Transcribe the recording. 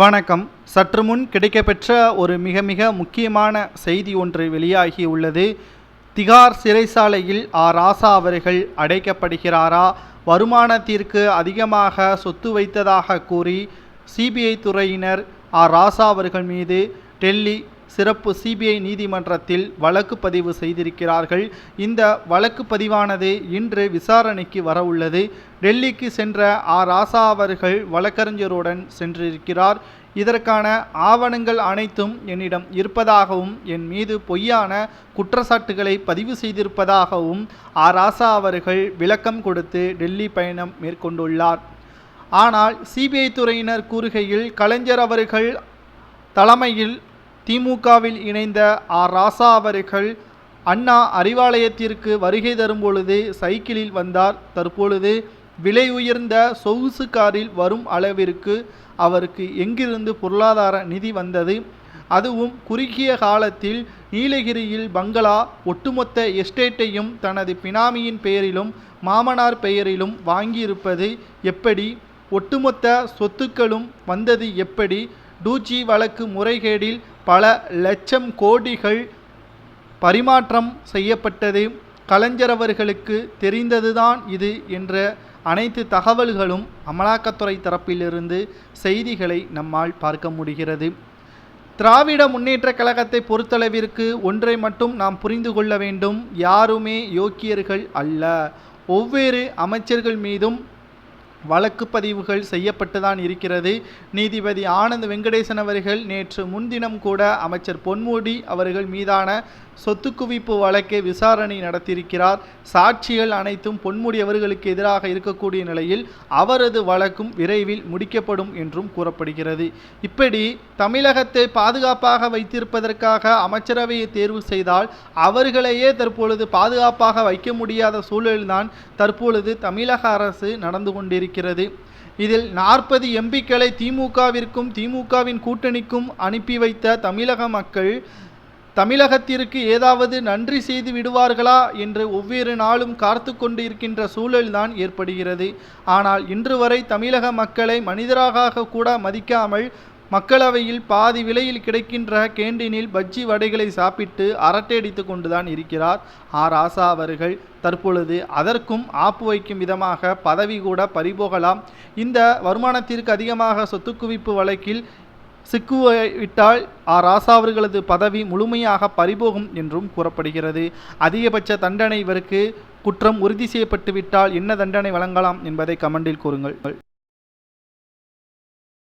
வணக்கம். சற்று முன் கிடைக்கப்பெற்ற ஒரு மிக மிக முக்கியமான செய்தி ஒன்று வெளியாகி உள்ளது. திகார் சிறைசாலையில் ஆ ராசா அவர்கள் அடைக்கப்படுகிறாரா? வருமானத்திற்கு அதிகமாக சொத்து வைத்ததாக கூறி சிபிஐ துறையினர் ஆ ராசா அவர்கள் மீது டெல்லி சிறப்பு சிபிஐ நீதிமன்றத்தில் வழக்கு பதிவு செய்திருக்கிறார்கள். இந்த வழக்கு பதிவானது இன்று விசாரணைக்கு வரவுள்ளது. டெல்லிக்கு சென்ற ஆ. ராசா அவர்கள் வழக்கறிஞருடன் சென்றிருக்கிறார். இதற்கான ஆவணங்கள் அனைத்தும் என்னிடம் இருப்பதாகவும் என் மீது பொய்யான குற்றச்சாட்டுகளை பதிவு செய்திருப்பதாகவும் ஆ. ராசா அவர்கள் விளக்கம் கொடுத்து டெல்லி பயணம் மேற்கொண்டுள்ளார். ஆனால் சிபிஐ துறையினர் கூறுகையில் கலைஞர் அவர்கள் தலைமையில் திமுகவில் இணைந்த ஆர் ராசா அவர்கள் அண்ணா அறிவாலயத்திற்கு வருகை தரும் பொழுது சைக்கிளில் வந்தார். தற்பொழுது விலை உயர்ந்த சொகுசு காரில் வரும் அளவிற்கு அவருக்கு எங்கிருந்து பொருளாதார நிதி வந்தது? அதுவும் குறுகிய காலத்தில் நீலகிரியில் பங்களா ஒட்டுமொத்த எஸ்டேட்டையும் தனது பினாமியின் பெயரிலும் மாமனார் பெயரிலும் வாங்கியிருப்பது எப்படி? ஒட்டுமொத்த சொத்துக்களும் வந்தது எப்படி? டூச்சி வழக்கு முறைகேடில் பல லட்சம் கோடிகள் பரிமாற்றம் செய்யப்பட்டது. கலைஞர் அவர்களுக்கு தெரிந்ததுதான் இது என்ற அனைத்து தகவல்களும் அமலாக்கத்துறை தரப்பிலிருந்து செய்திகளை நம்மால் பார்க்க முடிகிறது. திராவிட முன்னேற்ற கழகத்தை பொறுத்தளவிற்கு ஒன்றை மட்டும் நாம் புரிந்து கொள்ள வேண்டும். யாருமே யோக்கியர்கள் அல்ல. ஒவ்வொரு அமைச்சர்கள் மீதும் வழக்கு பதிவுகள் செய்யப்பட்டுதான் இருக்கிறது. நீதிபதி ஆனந்த் வெங்கடேசன் அவர்கள் நேற்று முன்தினம் கூட அமைச்சர் பொன்முடி அவர்கள் மீதான சொத்து குவிப்பு வழக்கை விசாரணை நடத்தியிருக்கிறார். சாட்சிகள் அனைத்தும் பொன்முடி அவர்களுக்கு எதிராக இருக்கக்கூடிய நிலையில் அவரது வழக்கும் விரைவில் முடிக்கப்படும் என்றும் கூறப்படுகிறது. இப்படி தமிழகத்தை பாதுகாப்பாக வைத்திருப்பதற்காக அமைச்சரவையை தேர்வு செய்தால் அவர்களையே தற்பொழுது பாதுகாப்பாக வைக்க முடியாத சூழலில்தான் தற்பொழுது தமிழக அரசு நடந்து கொண்டிருக்கிறது. இருக்கிறது. இதில் நாற்பது எம்பிக்களை திமுகவிற்கும் திமுகவின் கூட்டணிக்கும் அனுப்பி வைத்த தமிழக மக்கள் தமிழகத்திற்கு ஏதாவது நன்றி செய்து விடுவார்களா என்று ஒவ்வொரு நாளும் காத்து கொண்டிருக்கின்ற சூழல்தான் ஏற்படுகிறது. ஆனால் இன்று வரை தமிழக மக்களை மனிதராக கூட மதிக்காமல் மக்களவையில் பாதி விலையில் கிடைக்கின்ற கேண்டீனில் பஜ்ஜி வடைகளை சாப்பிட்டு அரட்டையடித்து கொண்டுதான் இருக்கிறார். ஆ ராசா அவர்கள் தற்பொழுது அதற்கும் ஆப்பு வைக்கும் விதமாக பதவி கூட பறிபோகலாம். இந்த வருமானத்திற்கு அதிகமாக சொத்து குவிப்பு வழக்கில் சிக்குவிட்டால் ஆ ராசா அவர்களது பதவி முழுமையாக பறிபோகும் என்றும் கூறப்படுகிறது. அதிகபட்ச தண்டனை இவருக்கு குற்றம் உறுதி செய்யப்பட்டுவிட்டால் என்ன தண்டனை வழங்கலாம் என்பதை கமெண்டில் கூறுங்கள்.